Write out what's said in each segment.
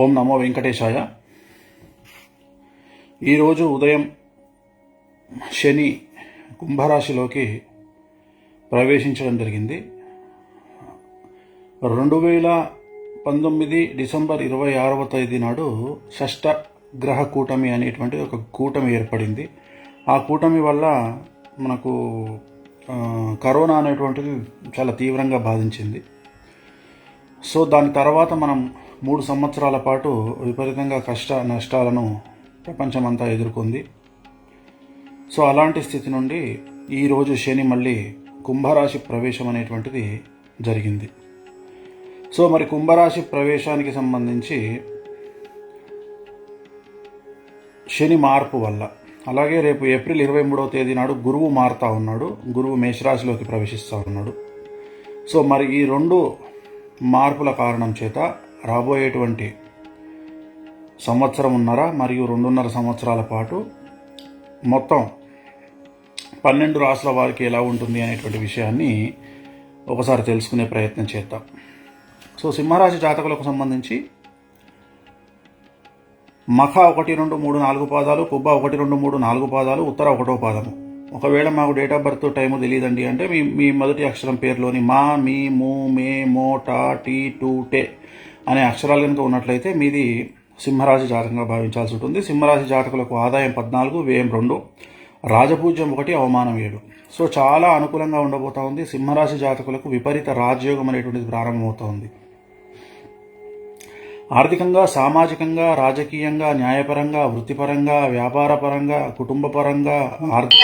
ఓం నమో వెంకటేశాయ. ఈరోజు ఉదయం శని కుంభరాశిలోకి ప్రవేశించడం జరిగింది. రెండు వేల పంతొమ్మిది డిసెంబర్ ఇరవై ఆరవ తేదీ నాడు షష్ట గ్రహ కూటమి అనేటువంటి ఒక కూటమి ఏర్పడింది. ఆ కూటమి వల్ల మనకు కరోనా అనేటువంటిది చాలా తీవ్రంగా బాధించింది. సో దాని తర్వాత మనం మూడు సంవత్సరాల పాటు విపరీతంగా కష్ట నష్టాలను ప్రపంచమంతా ఎదుర్కొంది. సో అలాంటి స్థితి నుండి ఈరోజు శని మళ్ళీ కుంభరాశి ప్రవేశం అనేటువంటిది జరిగింది. సో మరి కుంభరాశి ప్రవేశానికి సంబంధించి శని మార్పు వల్ల అలాగే రేపు ఏప్రిల్ ఇరవై మూడవ తేదీ నాడు గురువు మారుతా ఉన్నాడు గురువు మేషరాశిలోకి ప్రవేశిస్తూ ఉన్నాడు. సో మరి ఈ రెండు మార్పుల కారణం చేత రాబోయేటువంటి సంవత్సరంన్నర మరియు రెండున్నర సంవత్సరాల పాటు మొత్తం పన్నెండు రాసుల వారికి ఎలా ఉంటుంది అనేటువంటి విషయాన్ని ఒకసారి తెలుసుకునే ప్రయత్నం చేద్దాం. సో సింహరాశి జాతకులకు సంబంధించి మఖ ఒకటి రెండు మూడు నాలుగు పాదాలు కుబ్బ ఒకటి రెండు మూడు నాలుగు పాదాలు ఉత్తర ఒకటో పాదము. ఒకవేళ మాకు డేట్ ఆఫ్ బర్త్ టైము తెలియదండి అంటే మీ మీ మొదటి అక్షరం పేరులోని మా మీ మూ మే మో టా టీ టూ టే అనే అక్షరాలు కనుక ఉన్నట్లయితే మీది సింహరాశి జాతకంగా భావించాల్సి ఉంటుంది. సింహరాశి జాతకులకు ఆదాయం పద్నాలుగు వ్యయం రెండు రాజపూజ్యం ఒకటి అవమానం ఏడు. సో చాలా అనుకూలంగా ఉండబోతా ఉంది. సింహరాశి జాతకులకు విపరీత రాజయోగం అనేటువంటిది ప్రారంభమవుతోంది ఆర్థికంగా సామాజికంగా రాజకీయంగా న్యాయపరంగా వృత్తిపరంగా వ్యాపారపరంగా కుటుంబపరంగా ఆర్థిక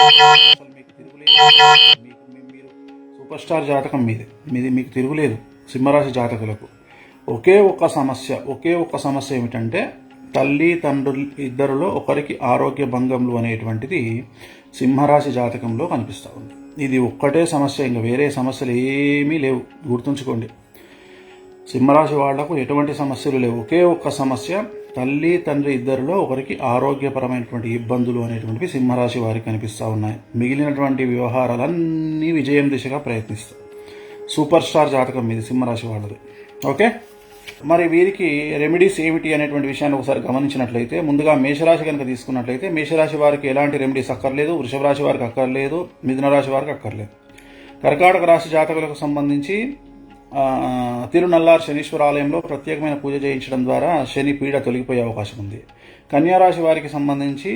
మీకు మీ- మీరు సూపర్ స్టార్ జాతకం మీది. మీది మీకు తిరుగులేదు సింహరాశి జాతకులకు. ఒకే ఒక సమస్య ఒకే ఒక సమస్య ఏమిటంటే తల్లి తండ్రులు ఇద్దరిలో ఒకరికి ఆరోగ్య భంగములు అనేటువంటిది సింహరాశి జాతకంలో కనిపిస్తూ ఉంది. ఇది ఒక్కటే సమస్య ఇంకా వేరే సమస్యలు ఏమీ లేవు. గుర్తుంచుకోండి. సింహరాశి వాళ్ళకు ఎటువంటి సమస్యలు లేవు. ఒకే ఒక్క సమస్య తల్లి తండ్రి ఇద్దరిలో ఒకరికి ఆరోగ్యపరమైనటువంటి ఇబ్బందులు అనేటువంటివి సింహరాశి వారికి కనిపిస్తూ ఉన్నాయి. మిగిలినటువంటి వ్యవహారాలన్నీ విజయం దిశగా ప్రయత్నిస్తాయి. సూపర్ స్టార్ జాతకం మీది సింహరాశి వాళ్ళది. ఓకే? మరి వీరికి రెమెడీస్ ఏమిటి అనేటువంటి విషయాన్ని ఒకసారి గమనించినట్లయితే ముందుగా మేషరాశి కనుక తీసుకున్నట్లయితే మేషరాశి వారికి ఎలాంటి రెమెడీస్ అక్కర్లేదు వృషభ రాశి వారికి అక్కర్లేదు మిథున రాశి వారికి అక్కర్లేదు. కర్కాటక రాశి జాతకులకు సంబంధించి తిరునల్లార్ శనీశ్వర ఆలయంలో ప్రత్యేకమైన పూజ చేయించడం ద్వారా శని పీడ తొలగిపోయే అవకాశం ఉంది. కన్యారాశి వారికి సంబంధించి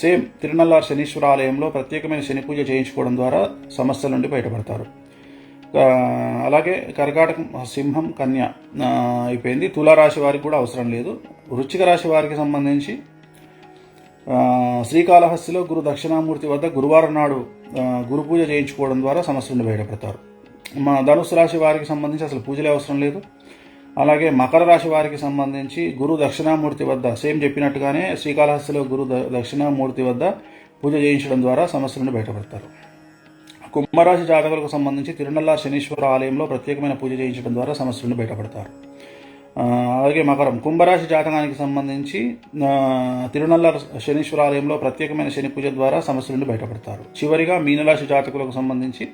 సేమ్ తిరునల్లార్ శనీశ్వర ఆలయంలో ప్రత్యేకమైన శని పూజ చేయించుకోవడం ద్వారా సమస్యల నుండి బయటపడతారు. అలాగే కర్కాటకం సింహం కన్య అయిపోయింది. తులారాశి వారికి కూడా అవసరం లేదు. వృశ్చిక రాశి వారికి సంబంధించి శ్రీకాళహస్తిలో గురు దక్షిణామూర్తి వద్ద గురువారం నాడు గురు పూజ చేయించుకోవడం ద్వారా సమస్య నుండి బయటపడతారు. మా ధనుసు రాశి వారికి సంబంధించి అసలు పూజలే అవసరం లేదు. అలాగే మకర రాశి వారికి సంబంధించి గురు దక్షిణామూర్తి వద్ద సేమ్ చెప్పినట్టుగానే శ్రీకాళహస్తిలో గురు ద- దక్షిణామూర్తి వద్ద పూజ చేయించడం ద్వారా సమస్య నుండి బయటపడతారు. కుంభరాశి జాతకులకు సంబంధించి తిరునల్లా శనీశ్వర ఆలయంలో ప్రత్యేకమైన పూజ చేయించడం ద్వారా సమస్య నుండి బయటపడతారు అలాగే మకరం. కుంభరాశి జాతకానికి సంబంధించి ఆ, తిరునల్ల శనీశ్వర ఆలయంలో ప్రత్యేకమైన శని పూజ ద్వారా సమస్య నుండి బయటపడతారు. చివరిగా మీనరాశి జాతకులకు సంబంధించి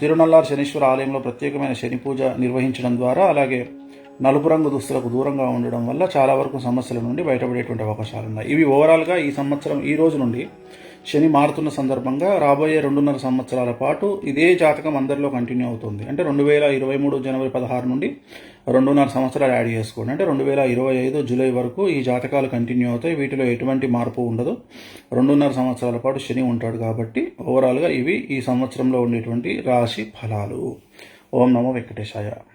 తిరునల్లార్ శనీశ్వర ఆలయంలో ప్రత్యేకమైన శని పూజ నిర్వహించడం ద్వారా అలాగే నలుపు రంగు దుస్తులకు దూరంగా ఉండడం వల్ల చాలా వరకు సమస్యల నుండి బయటపడేటువంటి అవకాశాలు ఉన్నాయి ఇవి ఓవరాల్గా ఈ సంవత్సరం ఈ రోజు నుండి శని మారుతున్న సందర్భంగా రాబోయే రెండున్నర సంవత్సరాల పాటు ఇదే జాతకం అందరిలో కంటిన్యూ అవుతుంది. అంటే రెండు వేల ఇరవై మూడు జనవరి పదహారు నుండి రెండున్నర సంవత్సరాలు యాడ్ చేసుకోండి. అంటే రెండు వేల ఇరవై ఐదు జూలై వరకు ఈ జాతకాలు కంటిన్యూ అవుతాయి. వీటిలో ఎటువంటి మార్పు ఉండదు. రెండున్నర సంవత్సరాల పాటు శని ఉంటాడు కాబట్టి ఓవరాల్గా ఇవి ఈ సంవత్సరంలో ఉండేటువంటి రాశి ఫలాలు. ఓం నమో వెంకటేశాయ.